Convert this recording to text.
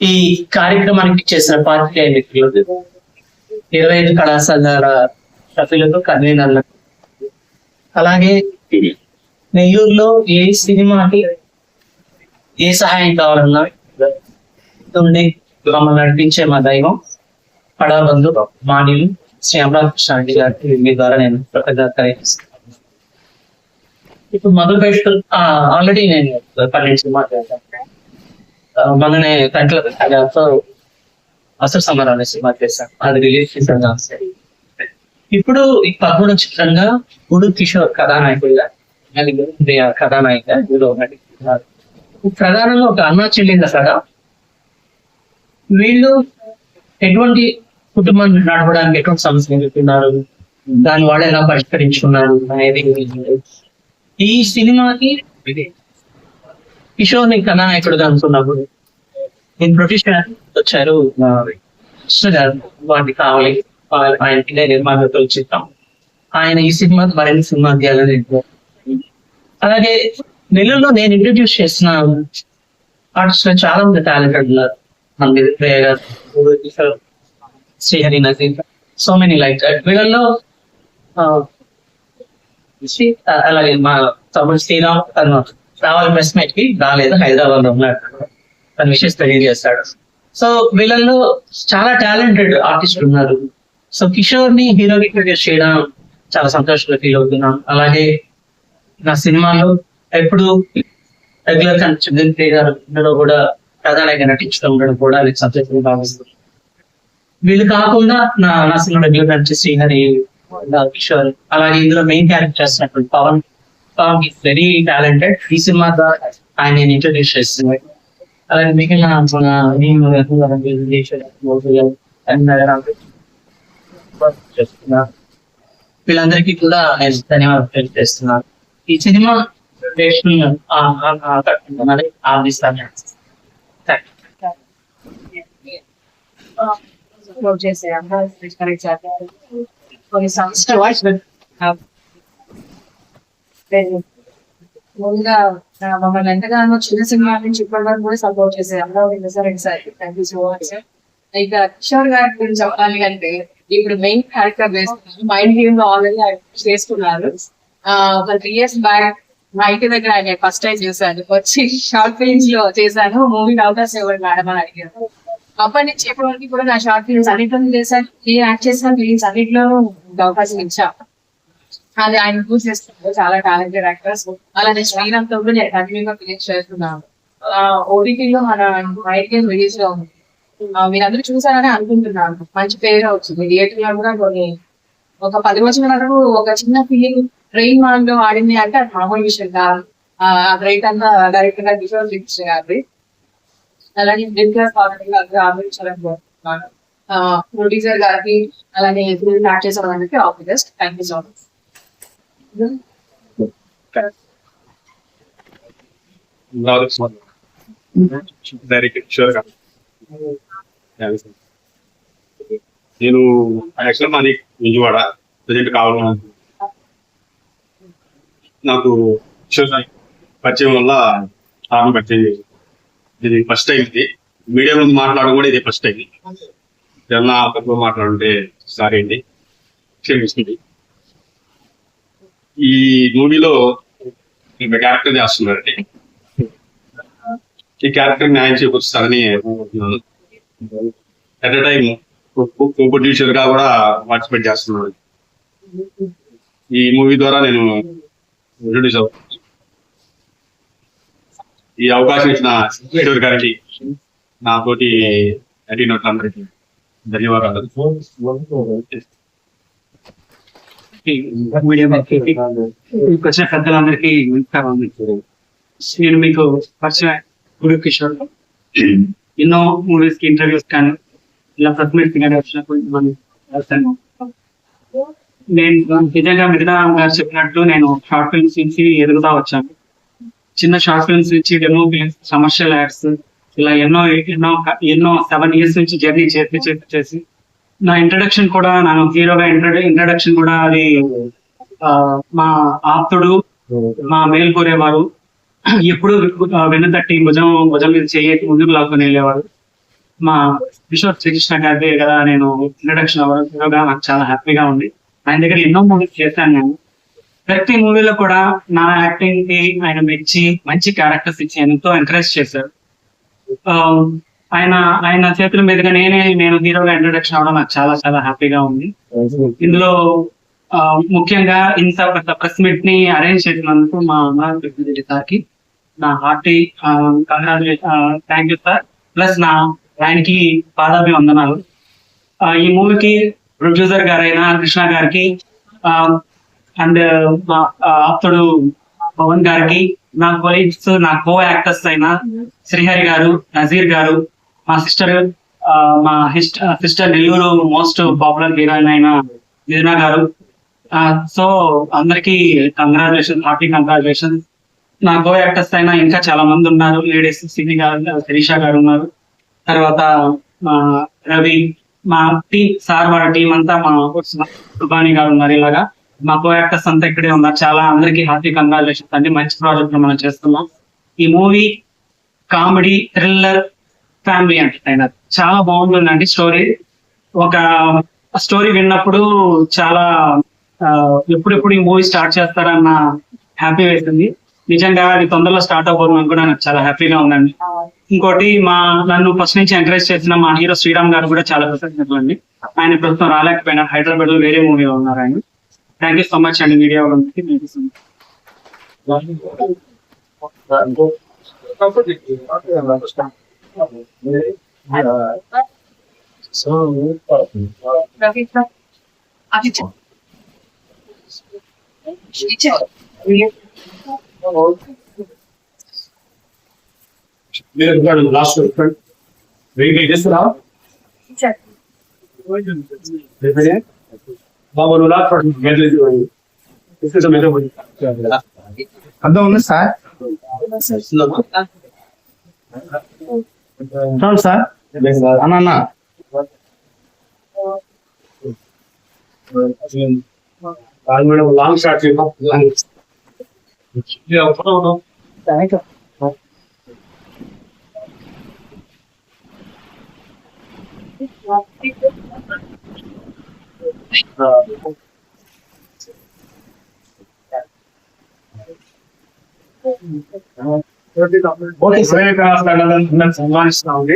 ఈ కార్యక్రమానికి చేసిన పాత్రికేయ మిత్రులకు ఇరవై ఐదు కళాశాల సభ్యులకు కన్వీనర్లకు అలాగే నెల్లూరులో ఏ సినిమాకి ఏ సహాయం కావాలన్నా ఉండి మమ్మల్ని నడిపించే మా దైవం పడాబంధు మాణిలు శ్రీ అమరాకృష్ణ రెడ్డి గారికి మీ ద్వారా నేను కృతజ్ఞతలు ఇప్పుడు మొదలు పెట్టు ఆల్రెడీ నేను పన్నెండు సినిమా చేశాను కంట్లో మొన్ననే అసలు సమరం సినిమా చేశాను అది రిలీజ్ చేశాను ఇప్పుడు ఈ పదమూడు చిత్రంగా గుడు కిషోర్ కథానాయకుడిగా అది కథానాయిక ఇందులో నటిస్తున్నారు ప్రధానంగా ఒక అన్న చెల్లింద కథ వీళ్ళు ఎటువంటి కుటుంబాన్ని నడపడానికి ఎటువంటి సమస్యలు ఎదుర్కొన్నారు? దాని వాళ్ళు ఎలా పరిష్కరించుకున్నారు అనేది ఈ సినిమాకి కిషోర్ని కథానాయకుడుగా అనుకున్నప్పుడు నేను ప్రొఫెషనల్ వచ్చారు. ఆ, కృష్ణ గారు వాటికి కావాలి ఆయన ఆయనకి నేను ఆయన ఈ సినిమా మరిన్ని సినిమా తీయాలని అలాగే నెల్లూరులో నేను ఇంట్రడ్యూస్ చేసిన ఆర్టిస్ట్లో చాలా మంది టాలెంటెడ్ ఉన్నారు. మన ప్రియ గారు Srihari Nazeer so many like వీళ్ళల్లో అలాగే మా తమ్ముడు శ్రీరామ్ తను రావాలి మెస్ మేట్కి? రాలేదు హైదరాబాద్లో ఉన్నాడు. తన విషయం తెలియజేస్తాడు సో వీళ్ళల్లో చాలా టాలెంటెడ్ ఆర్టిస్టులు ఉన్నారు. సో కిషోర్ని హీరోకి చేయడం చాలా సంతోషంగా ఫీల్ అవుతున్నాం. అలాగే నా సినిమాలో ఎప్పుడు రెగ్యులర్ చంద్రన్ గారు ఇందులో కూడా ప్రధానంగా నటించడం ఉండడం కూడా నేను సంతోషంగా భావిస్తుంది వీళ్ళు కాకుండా నా నా సినిమా రెగ్యులర్ నటించే శ్రీహరి కిషోర్ అలాగే ఇందులో మెయిన్ క్యారెక్టర్ చేస్తున్నటువంటి Pawan. Pawan is very talented ఈ సినిమా ద్వారా ఆయన నేను ఇంట్రడ్యూస్ చేస్తున్నాను అలాగే మిగిలిన వీళ్ళందరికీ కూడా నేను ధన్యవాదాలు తెలియజేస్తున్నాను. ఈ సినిమా ఆనందిస్తాను కొన్ని సంవత్సరాలు ముందుగా మమ్మల్ని ఎంతగానో చిన్న సినిమా నుంచి ఇప్పటి వరకు కూడా సపోర్ట్ చేసే Amaravati restaurant sir thank you so much ఇక కిషోర్ గారి గురించి చెప్పాలి అంటే ఇప్పుడు మెయిన్ క్యారెక్టర్ వేస్తున్నారు. మైండ్ గేమ్లో ఆల్రెడీ చేసుకున్నారు ఒక త్రీ ఇయర్స్ బ్యాక్ మా ఇంటి దగ్గర ఆయన ఫస్ట్ టైం చేశాను వచ్చి షార్ట్ ఫిల్మ్స్లో చేశాను మూవీ అవకాశం ఇవ్వండి మేడం అని అడిగారు. అప్పటి నుంచి ఇప్పటి వరకు కూడా నా షార్ట్ ఫిల్మ్స్ అన్నింటిలో చేశాను నేను యాక్ట్ చేసిన ఫిలిమ్స్ అన్నింటిలో అవకాశం ఇచ్చాను అది ఆయన ప్రూవ్ చేస్తున్నారు. చాలా టాలెంటెడ్ యాక్టర్స్ అలానే శ్రీరామ్తో కూడా నేను కంటిన్యూ గా ఫిలిమ్స్ చేస్తున్నాను ఓటీటీలో మన గేమ్ రిలీజ్లో ఉంది. ఆ, మీరందరూ చూసారని అనుకుంటున్నాను. మంచి పేరు వచ్చింది. థియేటర్లో కూడా కొన్ని ఒక పది రోజుల వరకు ఒక చిన్న ఫిలిం ట్రైన్ మాన్లో ఆడింది అంటే అది మామూలు విషయం కాదు. రైట్ అంతా డైరెక్ట్గా కిషోర్ లింక్స్ గారి అలాగే డిజిటల్ ఫార్మేట్ గారికి ఆలోచించాలని ప్రొడ్యూసర్ గారికి అలానే స్టార్ట్ చేసే వాళ్ళకి all the best. Thank you so much నేను యాక్చువల్ మాది విజయవాడ ప్రజెంట్ కావాలి నాకు పరిచయం వల్ల ఆమె పరిచయం ఇది ఫస్ట్ టైం ఇది. మీడియా ముందు మాట్లాడడం కూడా ఇది ఫస్ట్ టైం ఏమన్నా తక్కువ మాట్లాడుంటే సారీ అండి. క్షమిస్తుంది ఈ మూవీలో క్యారెక్టర్ చేస్తున్నారండి ఈ క్యారెక్టర్ న్యాయం చేకూరుస్తారని అట్ ఎ టైం ప్రొడ్యూసర్గా కూడా పార్టిసిపేట్ చేస్తున్నాడు ఈ మూవీ ద్వారా నేను ఇంట్రొడ్యూస్ అవుతాను ఈ అవకాశం ఇచ్చిన కిషోర్ గారికి నాతోటి నటీనటులందరికీ ధన్యవాదాలు. వచ్చిన పెద్దలందరికీ నమస్కారం నేను మీకు పరిచయం గురు కిషోర్ ఎన్నో మూవీస్కి ఇంటర్వ్యూస్ కానీ ఇలా ప్రెస్ మీట్ కానీ వచ్చినప్పుడు మనం నేను నిజంగా మిగతా గారు చెప్పినట్టు నేను షార్ట్ ఫిల్మ్స్ నుంచి ఎదుగుతా వచ్చాను. చిన్న షార్ట్ ఫిల్మ్స్ నుంచి డెమో ఫిల్మ్స్ కమర్షియల్ యాడ్స్ ఇలా ఎన్నో ఎన్నో ఎన్నో సెవెన్ ఇయర్స్ నుంచి జర్నీ చేసి చేసి చేసి నా ఇంట్రడక్షన్ కూడా నాకు హీరోగా ఇంట్రడక్షన్ కూడా అది మా ఆప్తుడు మా మేల్ కోరేవారు. ఎప్పుడు వెన్ను తట్టి భుజం భుజం మీద చేయ ముందుకు లాక్కొని వెళ్ళేవారు. మా కిషోర్ శ్రీకృష్ణ గారి కదా నేను ఇంట్రడక్షన్ అవ్వగా నాకు చాలా హ్యాపీగా ఉంది. ఆయన దగ్గర ఎన్నో మూవీస్ చేశాను నేను. ప్రతి మూవీలో కూడా నా యాక్టింగ్కి ఆయన మెచ్చి మంచి క్యారెక్టర్స్ ఇచ్చి ఎంతో ఎంకరేజ్ చేశారు. ఆ, ఆయన ఆయన చేతుల మీదుగా నేనే నేను హీరోగా ఇంట్రొడక్షన్ అవ్వడం నాకు చాలా చాలా హ్యాపీగా ఉంది. ఇందులో ముఖ్యంగా ఇంత పెద్ద ప్రెస్ మీట్ని అరేంజ్ చేసినందుకు మా అమ్మ సార్కి నా hearty thank you sir plus నా ఆయనకి పాదాభివందనాలు. ఆ, ఈ మూవీకి ప్రొడ్యూసర్ గారైన కృష్ణ గారికి అండ్ మా ఆప్తుడు పవన్ గారికి నా కొలీగ్స్ నా కో యాక్టర్స్ అయిన శ్రీహరి గారు నజీర్ గారు మా సిస్టర్ మా sister Nellore most popular heroine అయిన మిథునా గారు. సో అందరికి కంగ్రాచులేషన్ హార్టీ కంగ్రాచులేషన్. నా కో యాక్టర్స్ అయినా ఇంకా చాలా మంది ఉన్నారు. లేడీస్ సిని గారు శిరీష గారు ఉన్నారు. తర్వాత మా రవి మా టీం సార్ వాళ్ళ టీం అంతా మా సుబాని గారు ఉన్నారు ఇలాగా. మా కో యాక్టర్స్ అంతా ఇక్కడే ఉన్నారు. చాలా అందరికి హార్టీ కంగ్రాచులేషన్స్ అండి. మంచి ప్రాజెక్ట్ మనం చేస్తున్నాం. ఈ movie comedy thriller family entertainer. చాలా బాగుంటుందండి స్టోరీ. ఒక స్టోరీ విన్నప్పుడు చాలా ఎప్పుడెప్పుడు ఈ మూవీ స్టార్ట్ చేస్తారన్న హ్యాపీ వేసింది. నిజంగా అది తొందరలో స్టార్ట్ అవ్వడం కూడా నాకు చాలా హ్యాపీగా ఉందండి. ఇంకోటి మా నన్ను ఫస్ట్ నుంచి ఎంకరేజ్ చేసిన మా హీరో శ్రీరామ్ గారు కూడా చాలా కృతజ్ఞతలు అండి ఆయన ప్రస్తుతం రాలేకపోయినా హైదరాబాద్లో వేరే మూవీలో ఉన్నారు ఆయన. థ్యాంక్ యూ సో మచ్ అండి మీడియా వాళ్ళకి thank you so much Ravi sir అది చెప్పు. ఇచ్చారు. లాస్ట్ వెయిట్ చేస్తున్నా ఇచ్చారు. బాబు నువ్వు లాస్ట్ అర్థం ఉంది సార్ చూడండి సార్ అన్న అన్న లాంగ్ షాట్ ఓకే సార్ సన్మానిస్తున్నాం